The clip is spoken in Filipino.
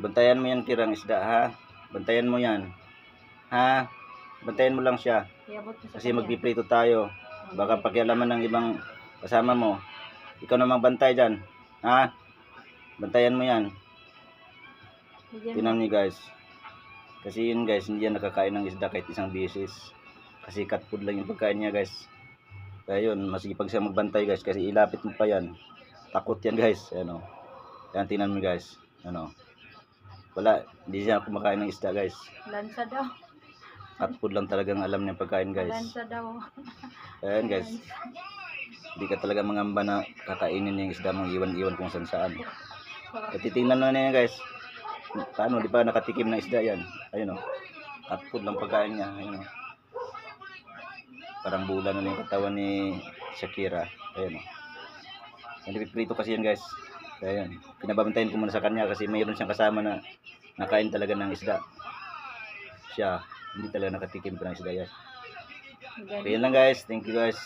Bantayan mo yan kirang isda ha. Bantayan mo yan. Ha? Bantayan mo lang siya. Kasi magpiprito tayo. Baka pakialaman ng ibang kasama mo. Ikaw namang bantay dyan. Ha? Bantayan mo yan. Tinan niyo guys. Kasi yun guys, hindi yan nakakain ng isda kahit isang beses. Kasi cat food lang yung pagkain niya guys. Kaya yun, masipag siya magbantay guys. Kasi ilapit mo pa yan. Takot yan guys. Ano. Yan, tingnan mo guys. Ano. Wala, hindi siya kumakain ng isda guys. Lansa daw. Cat food lang talagang alam niya pagkain guys. Lansa daw. Ayan guys. Hindi ka talaga mangamba na kakainin yung isda mong iwan-iwan kung saan saan. At titingnan na niya guys. Paano, di ba nakatikim ng isda yan? Ayun o. Cat food lang pagkain niya. Ayun o. Parang bula na yung katawan ni Shakira. Ayun o. Nalipiprito kasi yan guys. Kaya yan. Pinababantayan ko muna sa kanya kasi mayroon siyang kasama na nakain talaga ng isda. Siya, hindi talaga nakatikim pa ng isda yan. Yun lang guys. Thank you guys.